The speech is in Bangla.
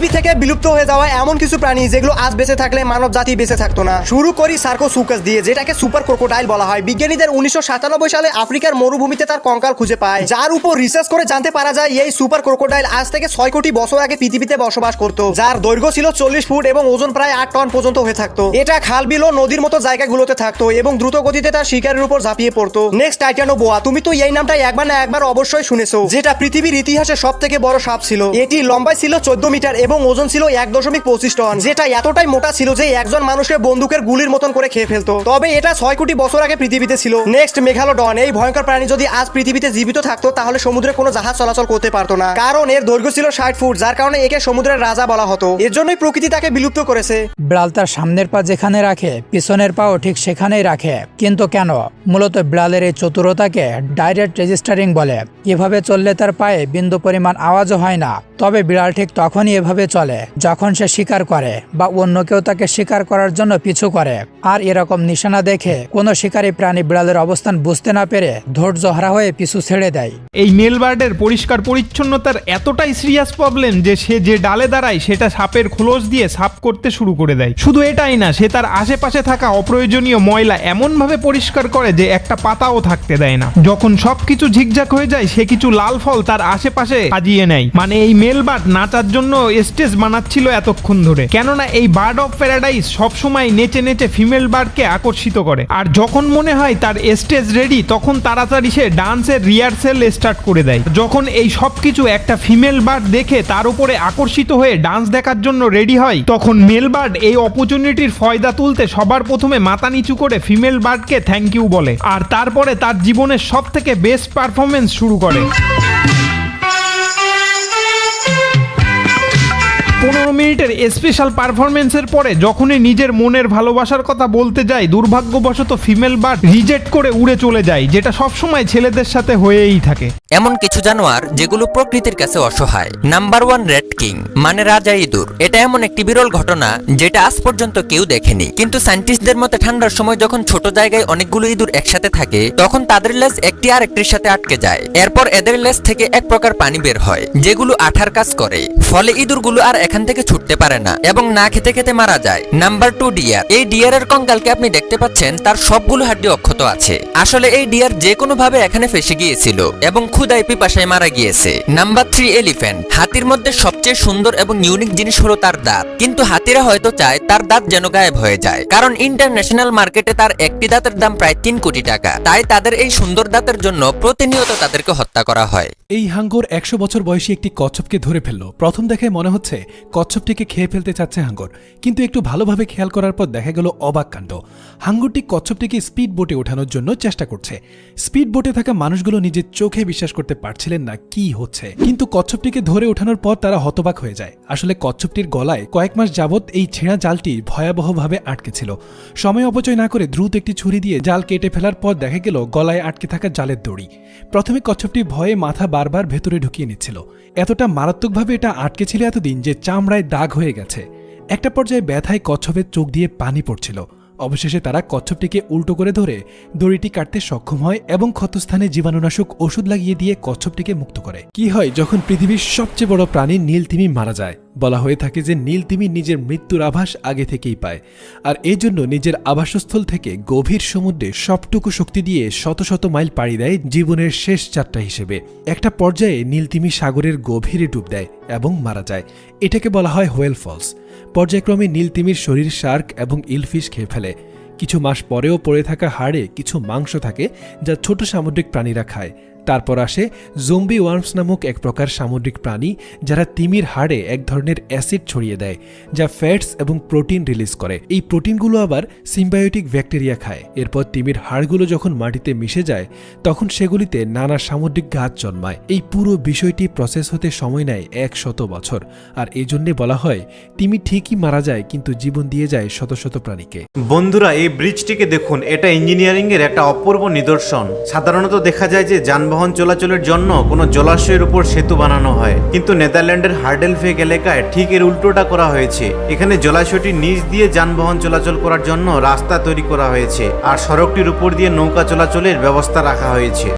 বিলুপ্ত হয়ে যাওয়া এমন কিছু প্রাণী যেগুলো আজ বেঁচে থাকলে মানব জাতি বেঁচে থাকতো না। শুরু করি সার্কোসুকাস দিয়ে, যেটাকে সুপার ক্রোকোডাইল বলা হয়। বিজ্ঞানীদের উনিশশো সাতানব্বই সালে আফ্রিকার মরুভূমিতে তার কঙ্কাল খুঁজে পায়। যার উপর রিসার্চ করে জানতে পারা যায়, এই সুপার ক্রোকোডাইল আজ থেকে ছয় কোটি বছর আগে পৃথিবীতে বসবাস করত। যার দৈর্ঘ্য ছিল চল্লিশ ফুট এবং ওজন প্রায় আট টন পর্যন্ত হয়ে থাকতো। এটা খাল, বিল ও নদীর মতো জায়গাগুলোতে থাকতো এবং দ্রুত গতিতে তার শিকারের উপর ঝাঁপিয়ে পড়তো। নেক্সট টাইটানো বোয়া তুমি তো এই নামটা একবার না একবার অবশ্যই শুনেছো, যেটা পৃথিবীর ইতিহাসে সব থেকে বড় সাপ ছিল। এটি লম্বায় ছিল চোদ্দ মিটার এবং ওজন ছিল এক দশমিক পঁচিশ টন, যেটা এতটাই মোটা ছিল যে একজন মানুষকে বন্দুকের গুলির মতন করে খেয়ে ফেলতো। তবে এটা ছয় কোটি বছর আগে পৃথিবীতে ছিল। নেক্সট মেঘালোডন এই ভয়ঙ্কর প্রাণী যদি আজ পৃথিবীতে জীবিত থাকতো, তাহলে সমুদ্রে কোনো জাহাজ চলাচল করতে পারতো না। কারণ এর দৈর্ঘ্য ছিল ষাট ফুট, যার কারণে একে সমুদ্রের রাজা বলা হতো। এর জন্যই প্রকৃতি তাকে বিলুপ্ত করেছে। বিড়াল তার সামনের পা যেখানে রাখে, পিছনের পাও ঠিক সেখানেই রাখে। কিন্তু কেন? মূলত বিড়ালের এই চতুরতাকে ডাইরেক্ট রেজিস্টারিং বলে। এভাবে চললে তার পায়ে বিন্দু পরিমাণ আওয়াজও হয় না। তবে বিড়াল ঠিক তখনই এভাবে চলে, যখন সে শিকার করে বা অন্য কেউ তাকে শিকার করার জন্য পিছু করে। আর এরকম নিশানা দেখে কোনো শিকারী প্রাণী বিড়ালের অবস্থান বুঝতে না পেরে ধৈর্য হারা হয়ে পিছু ছেড়ে দেয়। এই মেলবার্ডের পরিষ্কার পরিচ্ছন্নতার এতটাই সিরিয়াস প্রবলেম যে সে যে ডালে দাঁড়ায় সেটা সাপের খোলস দিয়ে সাফ করতে শুরু করে দেয়। শুধু এটাই না, সে তার আশেপাশে থাকা অপ্রয়োজনীয় ময়লা এমনভাবে পরিষ্কার করে যে একটা পাতাও থাকতে দেয় না। যখন সবকিছু ঝিকঝাক হয়ে যায়, সে কিছু লাল ফল তার আশেপাশে সাজিয়ে নেয়। মানে এই মেলবার্ড নাচার জন্য স্টেজ বানাচ্ছিল এতক্ষণ ধরে। কেননা এই বার্ড অফ প্যারাডাইস সবসময় নেচে নেচে ফিমেল বার্ডকে আকর্ষিত করে। আর যখন মনে হয় তার স্টেজ রেডি, তখন তাড়াতাড়ি সে ডান্সের রিহার্সেল স্টার্ট করে দেয়। যখন এই সব কিছু একটা ফিমেল বার্ড দেখে তার উপরে আকর্ষিত হয়ে ডান্স দেখার জন্য রেডি হয়, তখন মেল বার্ড এই অপরচুনিটির ফয়দা তুলতে সবার প্রথমে মাথা নিচু করে ফিমেল বার্ডকে থ্যাংক ইউ বলে। আর তারপরে তার জীবনের সব থেকে বেস্ট পারফরমেন্স শুরু করে। পনেরো মিনিটের স্পেশাল পারফরমেন্সের পরে যখনই নিজের মনের ভালোবাসার কথা বলতে যায় দুর্ভাগ্যবশত ফিমেল বার্ড রিজেক্ট করে উড়ে চলে যায়, যেটা সবসময় ছেলেদের সাথে হয়েই থাকে। এমন কিছু জানোয়ার যেগুলো প্রকৃতির কাছে অসহায়। নাম্বার ওয়ান রেড কিং মানে রাজা ইঁদুর। এটা এমন একটি বিরল ঘটনা, যেটা আজ পর্যন্ত কেউ দেখেনি। কিন্তু সায়েন্টিস্টদের মতে ঠান্ডার সময় যখন ছোট জায়গায় অনেকগুলো ইঁদুর একসাথে থাকে, তখন তাদের লেজ একটি আর একটির সাথে আটকে যায়। এরপর এদের লেজ থেকে এক প্রকার পানি বের হয়, যেগুলো আঠার কাজ করে। ফলে ইঁদুরগুলো আর এখান থেকে ছুটতে পারে না এবং না খেতে খেতে মারা যায়। নাম্বার টু ডিয়ার এই ডিয়ারের কঙ্কালকে আপনি দেখতে পাচ্ছেন, তার সবগুলো হাড্ডি অক্ষত আছে। আসলে এই ডিয়ার যে কোনো ভাবে এখানে ফেসে গিয়েছিল এবং ক্ষুদায় পিপাসায় মারা গিয়েছে। নাম্বার থ্রি এলিফ্যান্ট হাতির মধ্যে সবচেয়ে সুন্দর এবং ইউনিক জিনিস হলো তার দাঁত। কিন্তু হাতিরা হয়তো চায় তার দাঁত যেন গায়েব হয়ে যায়। কারণ ইন্টারন্যাশনাল মার্কেটে তার একটি দাঁতের দাম প্রায় তিন কোটি টাকা। তাই তাদের এই সুন্দর দাঁতের জন্য প্রতিনিয়ত তাদেরকে হত্যা করা হয়। এই হাঙ্গর একশো বছর বয়সী একটি কচ্ছপকে ধরে ফেলল। প্রথম দেখায় মনে হচ্ছে কচ্ছপটিকে খেয়ে ফেলতে চাচ্ছে হাঙ্গর। কিন্তু একটু ভালোভাবে খেয়াল করার পর দেখা গেল অবাক কাণ্ড। হাঙ্গরটি কচ্ছপটিকে স্পিড বোটে ওঠানোর জন্য চেষ্টা করছে। স্পিড বোটে থাকা মানুষগুলো নিজের চোখে বিশ্বাস করতে পারছিলেন না কি হচ্ছে। কিন্তু কচ্ছপটিকে ধরে ওঠানোর পর তারা হতবাক হয়ে যায়। আসলে কচ্ছপটির গলায় কয়েক মাস যাবৎ এই ছেঁড়া জালটি ভয়াবহভাবে আটকে ছিল। সময় অপচয় না করে দ্রুত একটি ছুরি দিয়ে জাল কেটে ফেলার পর দেখা গেল গলায় আটকে থাকা জালের দড়ি। প্রথমে কচ্ছপটি ভয়ে মাথা বারবার ভেতরে ঢুকিয়ে নিচ্ছিল। এতটা মারাত্মকভাবে এটা আটকে ছিল এতদিন যে চামড়ায় দাগ হয়ে গেছে। একটা পর্যায়ে ব্যথায় কচ্ছপের চোখ দিয়ে পানি পড়ছিল। অবশেষে তারা কচ্ছপটিকে উল্টো করে ধরে দড়িটি কাটতে সক্ষম হয় এবং ক্ষতস্থানে জীবাণুনাশক ওষুধ লাগিয়ে দিয়ে কচ্ছপটিকে মুক্ত করে। কি হয় যখন পৃথিবীর সবচেয়ে বড় প্রাণী নীলতিমি মারা যায়? বলা হয়ে থাকে যে নীল তিমি নিজের মৃত্যুর আভাস আগে থেকেই পায়। আর এই জন্য নিজের আবাসস্থল থেকে গভীর সমুদ্রে সবটুকু শক্তি দিয়ে শত শত মাইল পাড়ি দেয় জীবনের শেষ যাত্রা হিসেবে। একটা পর্যায়ে নীলতিমি সাগরের গভীরে ডুব দেয় এবং মারা যায়। এটাকে বলা হয় হোয়েল ফলস। পর্যায়ক্রমে নীলতিমির শরীর শার্ক এবং ইলফিশ খেয়ে ফেলে। কিছু মাস পরেও পড়ে থাকা হাড়ে কিছু মাংস থাকে যা ছোট সামুদ্রিক প্রাণীরা খায়। তারপর আসে জম্বি ওয়ার্মস নামক এক প্রকার সামুদ্রিক প্রাণী যারা তিমির হাড়ে এক ধরনের অ্যাসিড ছড়িয়ে দেয়, যা ফ্যাটস এবং প্রোটিন রিলিজ করে। এই প্রোটিনগুলো আবার সিম্বায়োটিক ব্যাকটেরিয়া খায়। এরপর তিমির হাড়গুলো যখন মাটিতে মিশে যায়, তখন সেগুলিতে নানা সামুদ্রিক গাছ জন্মায়। এই পুরো বিষয়টি প্রসেস হতে সময় নেয় এক শত বছর। আর এই জন্যে বলা হয়, তিমি ঠিকই মারা যায় কিন্তু জীবন দিয়ে যায় শত শত প্রাণীকে। বন্ধুরা, এই ব্রিজটিকে দেখুন। এটা ইঞ্জিনিয়ারিং এর একটা অপূর্ব নিদর্শন। সাধারণত দেখা যায় যে যানবাহন চলাচলের জন্য কোনো জলাশয়ের উপর সেতু বানানো হয়। কিন্তু নেদারল্যান্ডের হার্ডেলফেক এলাকায় ঠিক এর উল্টোটা করা হয়েছে। এখানে জলাশয়টির নিচ দিয়ে যানবাহন চলাচল করার জন্য রাস্তা তৈরি করা হয়েছে। আর সড়কটির উপর দিয়ে নৌকা চলাচলের ব্যবস্থা রাখা হয়েছে।